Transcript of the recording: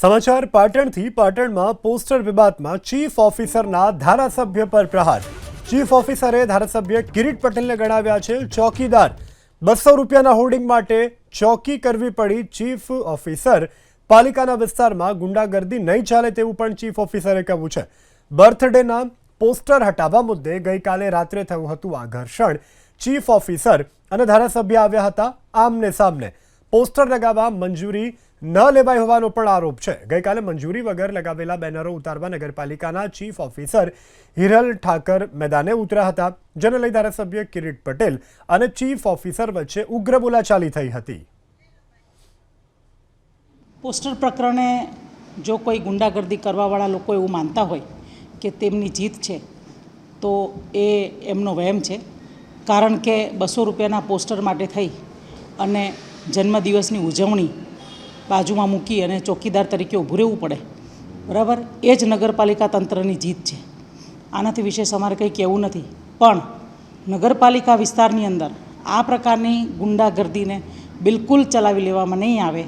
સમાચાર પાટણથી પાટણમાં પોસ્ટર વિવાદમાં ચીફ ઓફિસરના ધારાસભ્ય પર પ્રહાર. ચીફ ઓફિસરે ધારાસભ્ય કિરીટ પટેલને ગણાવ્યા છે ચોકીદાર. બસો રૂપિયાના હોર્ડિંગ માટે ચોકી કરવી પડી ચીફ ઓફિસર. પાલિકાના વિસ્તારમાં ગુંડાગર્દી નહીં ચાલે તેવું પણ ચીફ ઓફિસરે કહ્યું છે. બર્થડેના પોસ્ટર હટાવવા મુદ્દે ગઈકાલે રાત્રે થયું હતું આ ઘર્ષણ. ચીફ ઓફિસર અને ધારાસભ્ય આવ્યા હતા આમને સામને. પોસ્ટર લગાવવા મંજૂરી ન લેવાઈ હોવાનો પણ આરોપ છે. ગઈકાલે મંજૂરી વગર લગાવેલા બેનરો ઉતારવા નગરપાલિકાના ચીફ ઓફિસર હિરલ ઠાકર મેદાને ઉતર્યા હતા. જેને લઈ ધારાસભ્ય કિરીટ પટેલ અને ચીફ ઓફિસર વચ્ચે ઉગ્ર બોલાચાલી થઈ હતી. પોસ્ટર પ્રકરણે જો કોઈ ગુંડાગર્દી કરવાવાળા લોકો એવું માનતા હોય કે તેમની જીત છે, તો એ એમનો વહેમ છે. કારણ કે બસો રૂપિયાના પોસ્ટર માટે થઈ અને જન્મદિવસની ઉજવણી બાજુમાં મૂકી અને ચોકીદાર તરીકે ઊભું રહેવું પડે. બરાબર? એ જ નગરપાલિકા તંત્રની જીત છે. આનાથી વિશેષ અમારે કંઈ કહેવું નથી. પણ નગરપાલિકા વિસ્તારની અંદર આ પ્રકારની ગુંડાગર્દીને બિલકુલ ચલાવી લેવામાં નહીં આવે